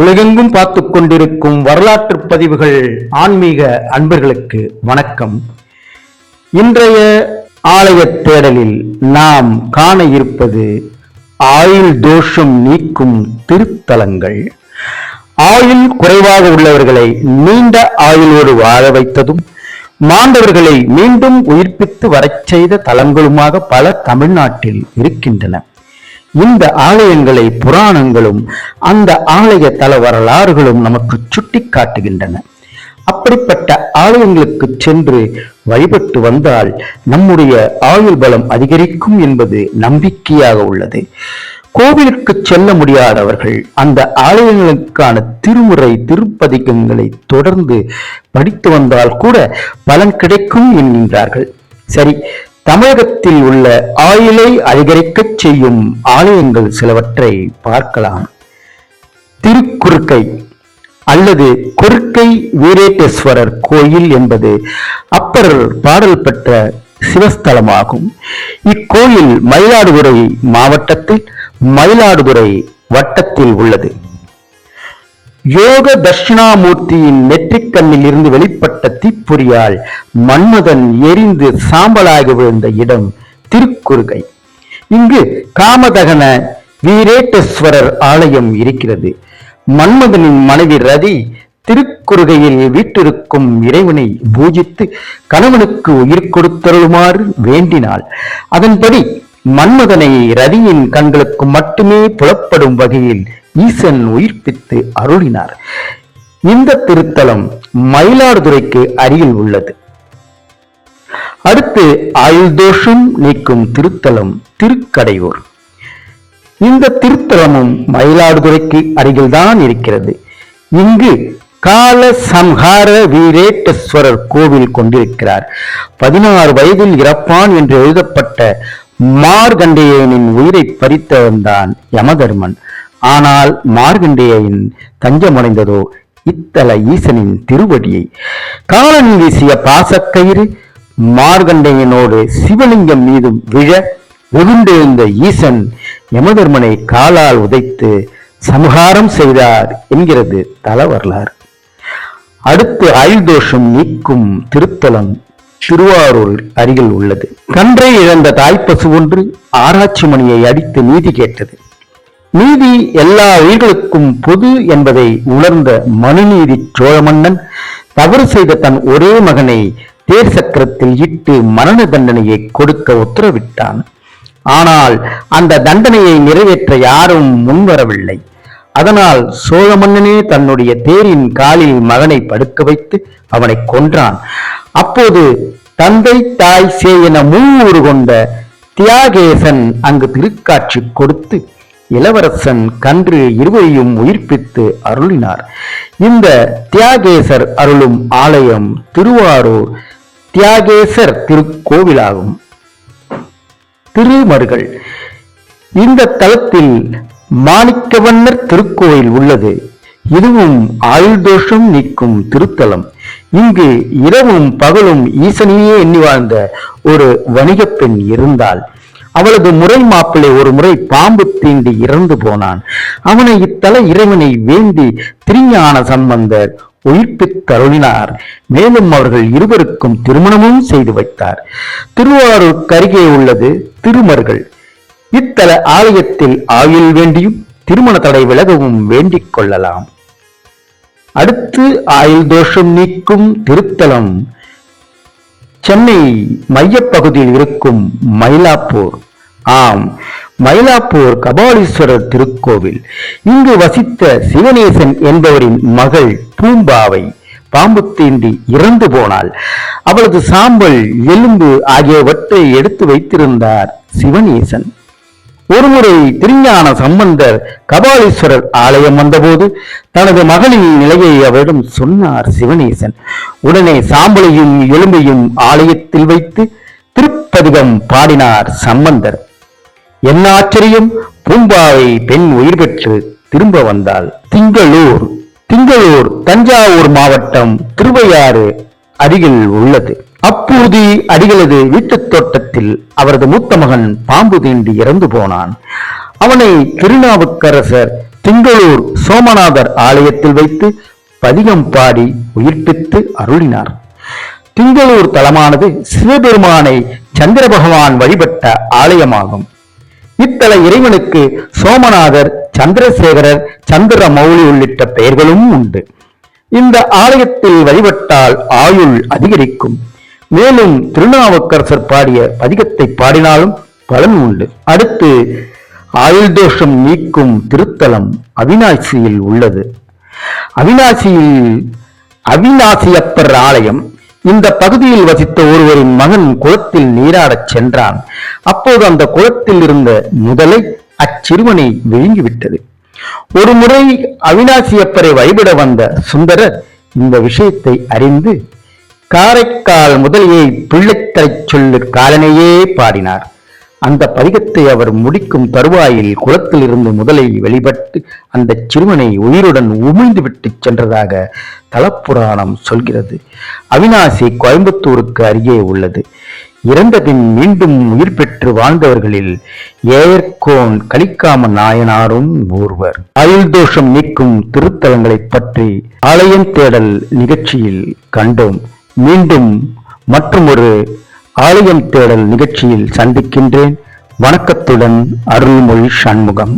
உலகெங்கும் பார்த்து கொண்டிருக்கும் வரலாற்று பதிவுகள் ஆன்மீக அன்பர்களுக்கு வணக்கம். இன்றைய ஆலய தேடலில் நாம் காண இருப்பது ஆயுள் தோஷம் நீக்கும் திருத்தலங்கள். ஆயுள் குறைவாக உள்ளவர்களை நீண்ட ஆயுளோடு வாழ வைத்ததும் மாண்டவர்களை மீண்டும் உயிர்ப்பித்து வரச் செய்த தலங்களுமாக பல தமிழ்நாட்டில் இருக்கின்றன. இந்த ஆலயங்களை புராணங்களும் அந்த ஆலய தல வரலாறுகளும் நமக்கு சுட்டி காட்டுகின்றன அப்படிப்பட்ட ஆலயங்களுக்கு சென்று வழிபட்டு வந்தால் நம்முடைய ஆயுள் பலம் அதிகரிக்கும் என்பது நம்பிக்கையாக உள்ளது. கோவிலுக்கு செல்ல முடியாதவர்கள் அந்த ஆலயங்களுக்கான திருமுறை திருப்பதிகங்களை தொடர்ந்து படித்து வந்தால் கூட பலன் கிடைக்கும் என்கின்றார்கள். சரி தமிழகத்தில் உள்ள ஆயிலை அதிகரிக்கச் செய்யும் ஆலயங்கள் சிலவற்றை பார்க்கலாம். திருக்குறுக்கை அல்லது குறுக்கை வீரேட்டேஸ்வரர் கோயில் என்பது அப்பர் பாடல் பெற்ற சிவஸ்தலமாகும். இக்கோயில் மயிலாடுதுறை மாவட்டத்தில் மயிலாடுதுறை வட்டத்தில் உள்ளது. யோக தட்சிணாமூர்த்தியின் நெற்றிக்கண்ணில் இருந்து வெளிப்பட்ட தீப்பொறியால் மன்மதன் எரிந்து சாம்பலாகி விழுந்த இடம் திருக்குறுகை. இங்கு காமதகன வீரேட்டேஸ்வரர் ஆலயம் இருக்கிறது. மன்மதனின் மனைவி ரதி திருக்குறுகையில் வீட்டிருக்கும் இறைவனை பூஜித்து கணவனுக்கு உயிர் கொடுத்தருளுமாறு வேண்டினாள். அதன்படி மன்மதனை ரதியின் கண்களுக்கு மட்டுமே புலப்படும் வகையில் ஈசன் உயிர்ப்பித்து அருளினார். இந்த திருத்தலம் மயிலாடுதுறைக்கு அருகில் உள்ளது. அடுத்து ஆயுள் தோஷம் நீக்கும் திருத்தலம் திருக்கடையூர். இந்த திருத்தலமும் மயிலாடுதுறைக்கு அருகில்தான் இருக்கிறது. இங்கு கால சம்ஹார வீரேட்டேஸ்வரர் கோவில் கொண்டிருக்கிறார். பதினாறு வயதில் இறப்பான் என்று எழுதப்பட்ட மார்கண்டேயனின் உயிரை பறித்தவன்தான் யமதர்மன். ஆனால் மார்கண்டேயின் தஞ்சமடைந்ததோ இத்தல ஈசனின் திருவடியை. காலன் வீசிய பாசக்கயிறு மார்கண்டேயனோடு சிவலிங்கம் மீதும் விழ வெகுண்டெழுந்த ஈசன் யமதர்மனை காலால் உதைத்து சமகாரம் செய்தார் என்கிறது தல வரலாறு அடுத்து ஆயுள் தோஷம் நீக்கும் திருத்தலம் திருவாரூர் அருகில் உள்ளது. கன்றை இழந்த தாய்ப்பசு ஒன்று ஆராய்ச்சி மணியை அடித்து நீதி கேட்டது. நீதி எல்லா உயிர்களுக்கும் பொது என்பதை உணர்ந்த மனுநீதி சோழ மன்னன் தவறு செய்த தன் ஒரே மகனை தேர் சக்கரத்தில் இட்டு மரண தண்டனையை கொடுக்க உத்தரவிட்டான். ஆனால் அந்த தண்டனையை நிறைவேற்ற யாரும் முன்வரவில்லை. அதனால் சோழ மன்னனே தன்னுடைய தேரின் காலில் மகனை படுக்க வைத்து அவனை கொன்றான். அப்போது தந்தை தாய் சே என மூவூறு கொண்ட தியாகேசன் அங்கு திருக்காட்சி கொடுத்து இளவரசன் கன்று இருவரையும் உயிர்ப்பித்து அருளினார். இந்த தியாகேசர் அருளும் ஆலயம் திருவாரூர் தியாகேசர் திருக்கோவிலாகும். திருமருகள் இந்த தலத்தில் மாணிக்கவண்ணர் திருக்கோயில் உள்ளது. இதுவும் ஆயுள் தோஷம் நீக்கும் திருத்தலம். இங்கு இரவும் பகலும் ஈசனையே எண்ணி வாழ்ந்த ஒரு வணிகப் பெண் இருந்தாள். அவளது முறை மாப்பிள்ளை ஒரு முறை பாம்பு தீண்டி இறந்து போனான். அவனை இத்தல இறைவனை வேண்டி திருஞான சம்பந்தர் உயிர்ப்பித்தருளினார் மேலும் அவர்கள் இருவருக்கும் திருமணமும் செய்து வைத்தார். திருவாரூர் கருகே உள்ளது திருமர்கள். இத்தல ஆலயத்தில் ஆயுள் வேண்டியும் திருமண தடை விலகவும் வேண்டிக் கொள்ளலாம். அடுத்து ஆயுள் தோஷம் நீக்கும் திருத்தலம். சென்னை மையப்பகுதியில் இருக்கும் மயிலாப்பூர். ஆம் மயிலாப்பூர் கபாலீஸ்வரர் திருக்கோவில். இங்கு வசித்த சிவனேசன் என்பவரின் மகள் பூம்பாவை பாம்பு தீண்டி இறந்து போனால் அவளது சாம்பல் எலும்பு ஆகியவற்றை எடுத்து வைத்திருந்தார் சிவனேசன் ஒருமுறை திருஞான சம்பந்தர் கபாலீஸ்வரர் ஆலயம் வந்தபோது தனது மகளின் நிலையை அவரிடம் சொன்னார் சிவனேசன் உடனே சாம்பலையும் எலும்பையும் ஆலயத்தில் வைத்து திருப்பதிகம் பாடினார் சம்பந்தர். என்ன ஆச்சரியம்? பூம்பாவை பெண் உயிர் பெற்று திரும்ப வந்தாள். திங்களூர் திங்களூர் தஞ்சாவூர் மாவட்டம் திருவையாறு அருகில் உள்ளது. அப்பூதி அடிகளது வீட்டுத் தோட்டத்தில் அவரது மூத்த மகன் பாம்பு தீண்டி இறந்து போனான். அவனை திருநாவுக்கரசர் திங்களூர் சோமநாதர் ஆலயத்தில் வைத்து பதிகம் பாடி உயிர்ப்பித்து அருளினார். திங்களூர் தலமானது சிவபெருமானை சந்திர பகவான் வழிபட்ட ஆலயமாகும். இத்தல இறைவனுக்கு சோமநாதர் சந்திரசேகரர் சந்திர மௌலி உள்ளிட்ட பெயர்களும் உண்டு. இந்த ஆலயத்தில் வழிபட்டால் ஆயுள் அதிகரிக்கும். மேலும் திருநாவுக்கரசர் பாடிய பதிகத்தை பாடினாலும் பலன் உண்டு. அடுத்து ஆயுள் தோஷம் நீக்கும் திருத்தலம் அவிநாசியில் உள்ளது. அவிநாசியில் அவிநாசியப்பர் ஆலயம் இந்த பகுதியில் வசித்த ஒருவரின் மகன் குளத்தில் நீராடச் சென்றான். அப்போது அந்த குளத்தில் இருந்த முதலை அச்சிறுவனை விழுங்கிவிட்டது. ஒரு முறை அவிநாசியப்பரை வழிபட வந்த சுந்தரர் இந்த விஷயத்தை அறிந்து காரைக்கால் முதலியை பிள்ளைத்தரை சொல்லு காலனையே பாடினார். அந்த பதிகத்தை அவர் முடிக்கும் தருவாயில் குளத்திலிருந்து முதலை வெளிப்பட்டு அந்த சிறுவனை உயிருடன் உமிழ்ந்து விட்டு சென்றதாக தலப்புராணம் சொல்கிறது. அவினாசி கோயம்புத்தூருக்கு அருகே உள்ளது. இறந்த பின் மீண்டும் உயிர் பெற்று வாழ்ந்தவர்களில் ஏயர்கோன் கலிக்காம நாயனாரும் ஒருவர் ஆயுள் தோஷம் நீக்கும் திருத்தலங்களை பற்றி ஆலயம் தேடல் நிகழ்ச்சியில் கண்டோம். மீண்டும் மற்றுமொரு ஆலயம் தேடல் நிகழ்ச்சியில் சந்திக்கின்றேன். வணக்கத்துடன் அருள்மொழி சண்முகம்.